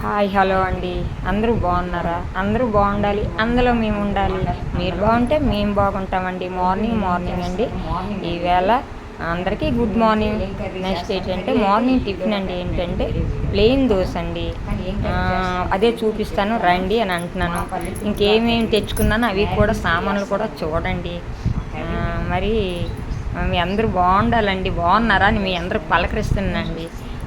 Hi hello అండి. అందరూ బాగున్నారా? అందరూ బాగుండాలి. అందులో మేము ఉండాలి. మీరు బాగుంటే మేము బాగుంటామండి. మార్నింగ్ మార్నింగ్ అండి. ఈవేళ అందరికీ గుడ్ మార్నింగ్. నెక్స్ట్ ఏంటంటే మార్నింగ్ టిఫిన్ అండి. ఏంటంటే ప్లెయిన్ దోశ అండి. అదే చూపిస్తాను. రండి అని అంటున్నాను. ఇంకేమేమి తెచ్చుకున్నాను అవి కూడా సామాన్లు కూడా చూడండి. మరి మీ అందరూ బాగుండాలండి. బాగున్నారా అని మీ అందరూ పలకరిస్తున్నానండి.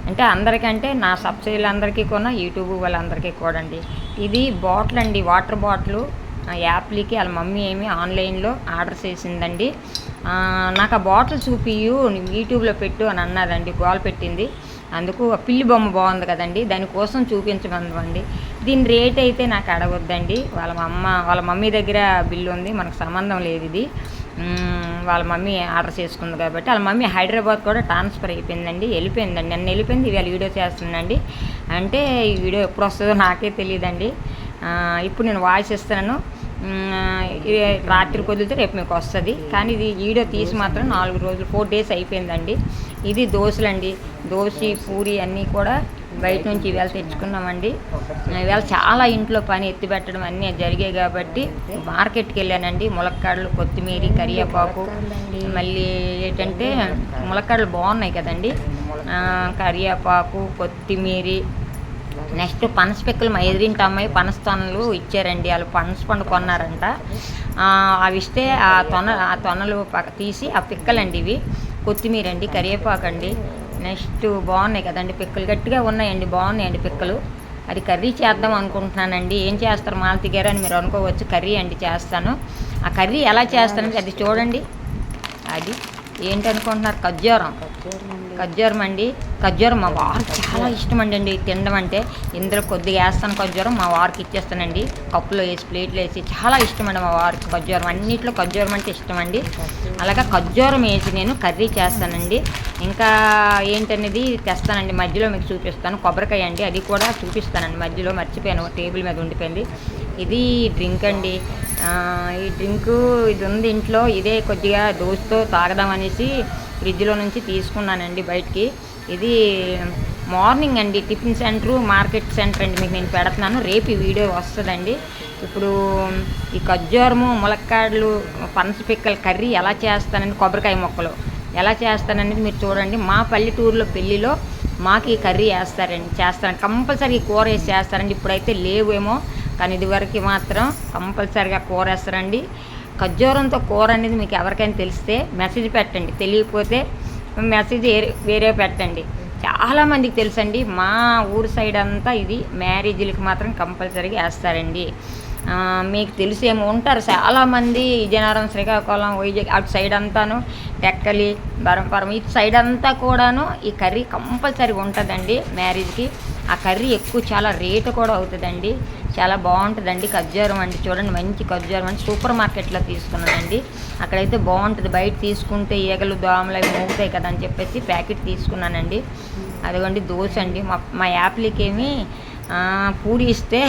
అంటే అందరికంటే నా సబ్సిడీలందరికీ కూడా యూట్యూబ్ వాళ్ళందరికీ కూడా అండి ఇది బాటిల్ అండి వాటర్ బాటిల్. యాప్లీకి వాళ్ళ మమ్మీ ఏమి ఆన్లైన్లో ఆర్డర్ చేసిందండి. నాకు ఆ బాటిల్ చూపియు యూట్యూబ్లో పెట్టు అని అన్నదండి గోల్ పెట్టింది. అందుకు ఆ పిల్లి బొమ్మ బాగుంది కదండి దానికోసం చూపించమందండి దీని రేట్ అయితే నాకు అడగొద్దండి. వాళ్ళ అమ్మ వాళ్ళ మమ్మీ దగ్గర బిల్లు ఉంది మనకు సంబంధం లేదు ఇది. వాళ్ళ మమ్మీ ఆర్డర్ చేసుకుంది కాబట్టి వాళ్ళ మమ్మీ హైదరాబాద్ కూడా ట్రాన్స్ఫర్ అయిపోయిందండి వెళ్ళిపోయిందండి. నన్ను వెళ్ళిపోయింది ఇవాళ వీడియో చేస్తుందండి. అంటే ఈ వీడియో ఎప్పుడు వస్తుందో నాకే తెలియదండి. ఇప్పుడు నేను వాయిస్ ఇస్తున్నాను. రాత్రి కుదిరితే రేపు మీకు వస్తుంది. కానీ ఇది వీడియో తీసి మాత్రం నాలుగు రోజులు ఫోర్ డేస్ అయిపోయిందండి. ఇది దోశలండి. దోశ పూరి అన్నీ కూడా బయట నుంచి ఇవాళ తెచ్చుకున్నామండి. ఇవాళ చాలా ఇంట్లో పని ఎత్తి పెట్టడం అన్నీ జరిగాయి కాబట్టి మార్కెట్కి వెళ్ళానండి. ములక్కాడలు కొత్తిమీర కరివేపాకు. మళ్ళీ ఏంటంటే ములక్కాడలు బాగున్నాయి కదండి. కరివేపాకు కొత్తిమీర. నెక్స్ట్ పనస పిక్కలు మా ఎదిరింటి అమ్మాయి పనస తొనలు ఇచ్చారండి. వాళ్ళు పనస పండు కొన్నారంట. అవి ఇస్తే ఆ తొన ఆ తొనలు తీసి ఆ పిక్కలండి ఇవి. కొత్తిమీర అండి కరివేపాకు అండి నెక్స్ట్ బాగున్నాయి కదండి. పిక్కలు గట్టిగా ఉన్నాయండి. బాగున్నాయండి పిక్కలు. అది కర్రీ చేద్దాం అనుకుంటున్నానండి. ఏం చేస్తారు? మాలతి గారు అని మీరు అనుకోవచ్చు. కర్రీ అండి చేస్తాను. ఆ కర్రీ ఎలా చేస్తాను అది చూడండి. అది ఏంటనుకుంటున్నారు? ఖర్జూరం. ఖర్జూరం అండి ఖర్జూరం మా వారికి చాలా ఇష్టం అండి అండి తినడం అంటే ఇందులో కొద్దిగా వేస్తాను ఖర్జూరం మా వారికి ఇచ్చేస్తానండి. కప్పులో వేసి ప్లేట్లో వేసి చాలా ఇష్టం అండి మా వారికి ఖర్జూరం. అన్నిట్లో ఖర్జూరం అంటే ఇష్టం అండి అలాగా ఖర్జూరం వేసి నేను కర్రీ చేస్తానండి. ఇంకా ఏంటనేది తెస్తానండి. మధ్యలో మీకు చూపిస్తాను. కొబ్బరికాయ అండి అది కూడా చూపిస్తానండి. మధ్యలో మర్చిపోయాను. టేబుల్ మీద ఉండిపోయింది. ఇది డ్రింక్ అండి. ఈ డ్రింకు ఇది ఉంది ఇంట్లో ఇదే కొద్దిగా దోస్తో తాగదాం అనేసి ఫ్రిడ్జ్లో నుంచి తీసుకున్నానండి బయటికి. ఇది మార్నింగ్ అండి టిఫిన్ సెంటర్ మార్కెట్ సెంటర్ అండి మీకు నేను పెడుతున్నాను. రేపు ఈ వీడియో వస్తుందండి. ఇప్పుడు ఈ ఖర్జూరము ములక్కాడలు పనస పిక్కల కర్రీ ఎలా చేస్తానండి కొబ్బరికాయ మొక్కలు ఎలా చేస్తాననేది మీరు చూడండి. మా పల్లెటూరులో పెళ్ళిలో మాకు ఈ కర్రీ వేస్తారండి చేస్తారండి. కంపల్సరీ ఈ కూర వేసి చేస్తారండి. ఇప్పుడైతే లేవేమో కానీ ఇదివరకు మాత్రం కంపల్సరీగా కూర వేస్తారండి ఖర్జూరంతో కూర అనేది మీకు ఎవరికైనా తెలిస్తే మెసేజ్ పెట్టండి. తెలియకపోతే మెసేజ్ వేరే- వేరే పెట్టండి. చాలామందికి తెలుసండి మా ఊరు సైడ్ అంతా ఇది మ్యారేజీలకి మాత్రం కంపల్సరీగా వేస్తారండి. మీకు తెలిసేమో ఉంటారు చాలామంది విజయనగరం శ్రీకాకుళం వైజాగ్ అటు సైడ్ అంతాను టెక్కలి బరంపరం ఇటు సైడ్ అంతా కూడాను ఈ కర్రీ కంపల్సరీ ఉంటుందండి మ్యారేజ్కి ఆ కర్రీ ఎక్కువ చాలా రేటు కూడా అవుతుందండి. చాలా బాగుంటుందండి. ఖర్జూరం అండి. చూడండి మంచి ఖర్జూరం అండి. సూపర్ మార్కెట్లో తీసుకున్నానండి. అక్కడైతే బాగుంటుంది. బయట తీసుకుంటే ఈగలు దోమలు అవి మోగుతాయి కదా అని చెప్పేసి ప్యాకెట్ తీసుకున్నానండి. అదిగోండి దోశ అండి. మా మా యాప్లీకి ఏమి పూరి ఇస్తే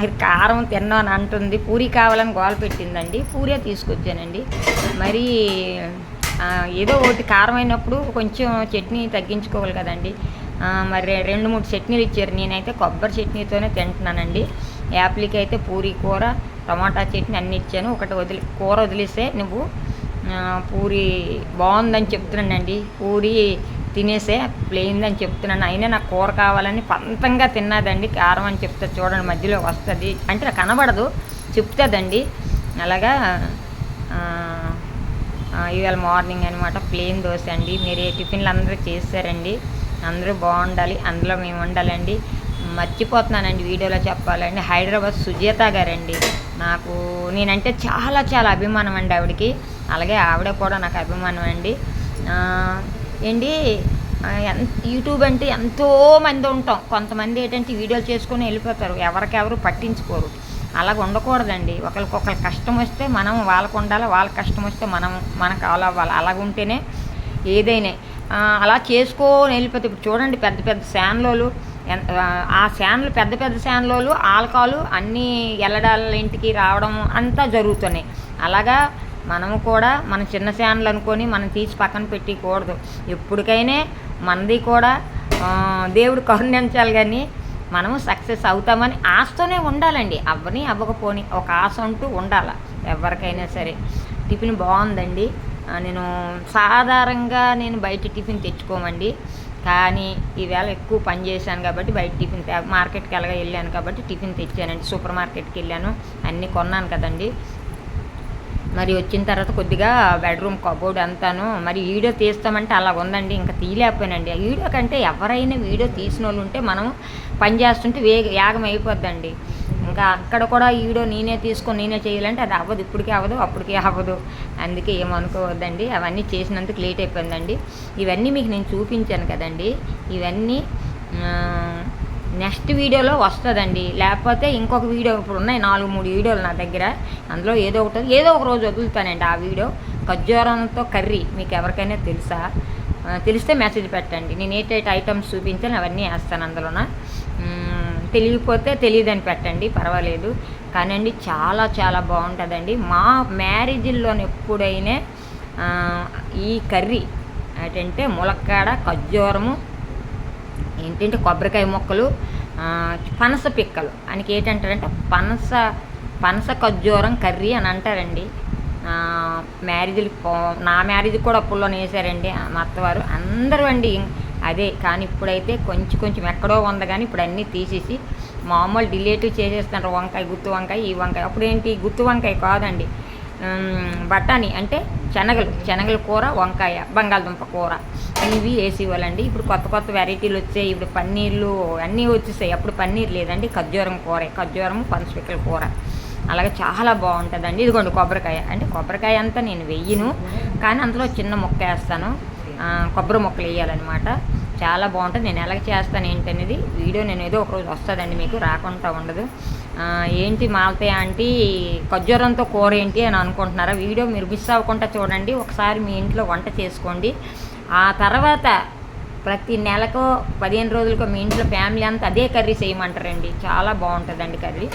అది కారం తిన్నాను అని అంటుంది. పూరి కావాలని గోల పెట్టిందండి. పూరే తీసుకొచ్చానండి. మరి ఏదో ఒకటి కారం అయినప్పుడు కొంచెం చట్నీ తగ్గించుకోవాలి కదండి. మరి రెండు మూడు చట్నీలు ఇచ్చారు. నేనైతే కొబ్బరి చట్నీతోనే తింటున్నానండి. యాప్లకి అయితే పూరి కూర టమాటా చట్నీ అన్నీ ఇచ్చాను. ఒకటి వదిలి కూర వదిలేస్తే నువ్వు పూరి బాగుందని చెప్తున్నానండి. పూరి తినేసే ప్లెయిన్ అని చెప్తున్నాను. అయినా నాకు కూర కావాలని పంతంగా తిన్నదండి. కారం అని చెప్తే చూడండి మధ్యలో వస్తుంది. అంటే నాకు కనబడదు. చెప్తుందండి. అలాగా ఇవాళ మార్నింగ్ అనమాట ప్లెయిన్ దోశ అండి. మీరు టిఫిన్లు అందరూ చేశారండి అందరూ బాగుండాలి. అందులో మేము ఉండాలండి. మర్చిపోతున్నానండి వీడియోలో చెప్పాలండి హైదరాబాద్ సుజేత గారండి. నాకు నేనంటే చాలా చాలా అభిమానం అండి ఆవిడకి. అలాగే ఆవిడ కూడా నాకు అభిమానం అండి. ఏంటి? యూట్యూబ్ అంటే ఎంతో మంది ఉంటాం. కొంతమంది ఏంటంటే వీడియోలు చేసుకొని వెళ్ళిపోతారు. ఎవరికెవరు పట్టించుకోరు. అలాగ ఉండకూడదండి. ఒకరికొకరు కష్టం వస్తే మనం వాళ్ళకు ఉండాలి వాళ్ళ కష్టం వస్తే మనం మనకు అలా అవ్వాలి. అలాగ ఉంటేనే ఏదైనా. అలా చేసుకొని వెళ్ళిపోతే ఇప్పుడు చూడండి పెద్ద పెద్ద శాన్లోలు ఆ, ఆ శాన్లు పెద్ద పెద్ద శాన్లోలు ఆల్కాలు అన్నీ ఎల్లడాల ఇంటికి రావడం అంతా జరుగుతున్నాయి. అలాగా మనము కూడా మన చిన్న శాన్లు అనుకొని మనం తీసి పక్కన పెట్టకూడదు. ఎప్పటికైనా మనది కూడా దేవుడు కరుణించాలి కానీ మనము సక్సెస్ అవుతామని ఆశతోనే ఉండాలండి. అవ్వని అవ్వకపోని ఒక ఆశ అంటూ ఉండాలి. ఎవరికైనా సరే. టిఫిన్ బాగుందండి. నేను సాధారణంగా నేను బయట టిఫిన్ తెచ్చుకోమండి. కానీ ఈవేళ ఎక్కువ పని చేశాను కాబట్టి బయట టిఫిన్ మార్కెట్కి ఎలాగ వెళ్ళాను కాబట్టి టిఫిన్ తెచ్చానండి. సూపర్ మార్కెట్కి వెళ్ళాను. అన్నీ కొన్నాను కదండి. మరి వచ్చిన తర్వాత కొద్దిగా బెడ్రూమ్ కబోర్డ్ అంతాను. మరి వీడియో తీస్తామంటే అలా ఉందండి. ఇంకా తీయలేకపోయానండి. ఆ వీడియో కంటే ఎవరైనా వీడియో తీసిన వాళ్ళు ఉంటే మనం పని చేస్తుంటే వేగ వేగం అయిపోద్దండి. ఇంకా అక్కడ కూడా ఈడో వీడియో నేనే తీసుకొని నేనే చేయాలంటే అది అవ్వదు. ఇప్పటికే అవ్వదు అప్పటికే అవ్వదు. అందుకే ఏమనుకోవద్దండి అవన్నీ చేసినందుకు లేట్ అయిపోయిందండి. ఇవన్నీ మీకు నేను చూపించాను కదండి. ఇవన్నీ నెక్స్ట్ వీడియోలో వస్తుందండి. లేకపోతే ఇంకొక వీడియో ఇప్పుడు ఉన్నాయి నాలుగు మూడు వీడియోలు నా దగ్గర. అందులో ఏదో ఒకటి ఏదో ఒక రోజు వదులుతానండి ఆ వీడియో. ఖర్జూరంతో కర్రీ మీకు ఎవరికైనా తెలుసా? తెలిస్తే మెసేజ్ పెట్టండి. నేను ఏ ఐటమ్స్ చూపించాను అవన్నీ వేస్తాను అందులోన. తెలియకపోతే తెలియదని పెట్టండి పర్వాలేదు. కానండి చాలా చాలా బాగుంటుందండి. మా మ్యారేజ్లో ఎప్పుడైనా ఈ కర్రీ ఏంటంటే ములక్కాడ ఖర్జూరము ఏంటంటే కొబ్బరికాయ ముక్కలు పనస పిక్కలు. ఆయనకి ఏంటంటారంటే పనస పనస ఖర్జూరం కర్రీ అని అంటారండి. మ్యారేజ్లు నా మ్యారేజ్ కూడా అప్పుల్లోనే వేసారండి మా అత్తవారు. అందరూ అండి అదే కానీ ఇప్పుడైతే కొంచెం కొంచెం ఎక్కడో ఉంది కానీ ఇప్పుడు అన్నీ తీసేసి మామూలు డిలేటివ్ చేసేస్తున్నారు. వంకాయ గుత్తి వంకాయ ఈ వంకాయ. అప్పుడు ఏంటి? గుత్తి వంకాయ కాదండి. బఠానీ అంటే శనగలు శనగల కూర వంకాయ బంగాళదుంప కూర. ఇవి వేసి ఇవ్వాలండి ఇప్పుడు కొత్త కొత్త వెరైటీలు వచ్చాయి. ఇప్పుడు పన్నీర్లు అన్నీ వచ్చేసాయి. అప్పుడు పన్నీర్ లేదండి. ఖర్జూరం కూర. ఖర్జూరం పంచపిక్కల కూర. అలాగే చాలా బాగుంటుందండి. ఇదిగోండి కొబ్బరికాయ. అంటే కొబ్బరికాయ అంతా నేను వెయ్యను కానీ అందులో చిన్న ముక్క వేస్తాను. కొబ్బరి ముక్కలు వేయాలన్నమాట. చాలా బాగుంటుంది. నేను ఎలాగ చేస్తాను ఏంటనేది వీడియో నేను ఏదో ఒకరోజు వస్తుందండి మీకు రాకుండా ఉండదు. ఏంటి మాల్తే ఆంటీ ఖర్జూరంతో కూర ఏంటి అని అనుకుంటున్నారా? వీడియో మీరు మిస్ అవ్వకుండా చూడండి. ఒకసారి మీ ఇంట్లో వంట చేసుకోండి. ఆ తర్వాత ప్రతి నెలకు పదిహేను రోజులకు మీ ఇంట్లో ఫ్యామిలీ అంతా అదే కర్రీ చేయమంటారండి. చాలా బాగుంటుందండి కర్రీ.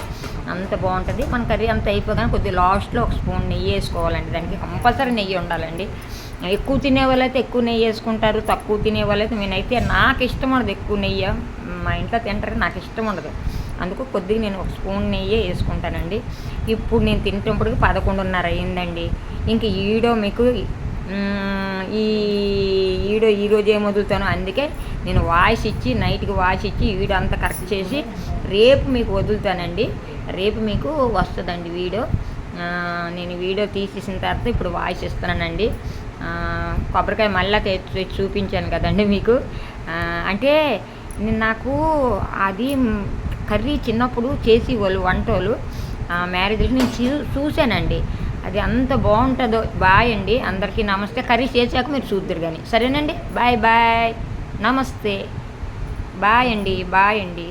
అంత బాగుంటుంది. మన కర్రీ అంత అయిపోగానే కొద్దిగా లాస్ట్లో ఒక స్పూన్ నెయ్యి వేసుకోవాలండి. దానికి కంపల్సరీ నెయ్యి ఉండాలండి. ఎక్కువ తినే వాళ్ళైతే ఎక్కువ నెయ్యి వేసుకుంటారు తక్కువ తినే వాళ్ళైతే నేనైతే నాకు ఇష్టం ఉండదు ఎక్కువ నెయ్యి. మా ఇంట్లో తింటారు నాకు ఇష్టం ఉండదు. అందుకు కొద్దిగా నేను ఒక స్పూన్ నెయ్యి వేసుకుంటానండి. ఇప్పుడు నేను తింటున్నప్పటికి పదకొండున్నర అయిందండి. ఇంక ఈడో మీకు ఈ ఈడో ఈరోజు ఏం వదులుతాను అందుకే నేను వాయిస్ ఇచ్చి నైట్కి వాయిస్ ఇచ్చి వీడియో అంతా కరెక్ట్ చేసి రేపు మీకు వదులుతానండి. రేపు మీకు వస్తుందండి వీడియో. నేను వీడియో తీసేసిన తర్వాత ఇప్పుడు వాయిస్ ఇస్తున్నానండి కొబ్బరికాయ మళ్ళా తెచ్చి చూపించాను కదండి మీకు. అంటే నేను నాకు అది కర్రీ చిన్నప్పుడు చేసి వాళ్ళు వంటోళ్ళు మ్యారేజ్లో నేను చూ చూశానండి. అది అంత బాగుంటుందో బాయ్ అండి. అందరికీ నమస్తే. కర్రీ చేశాక మీరు చూద్దరు కానీ సరేనండి? Bye bye. నమస్తే. బాయ్ అండి బాయ్ అండి.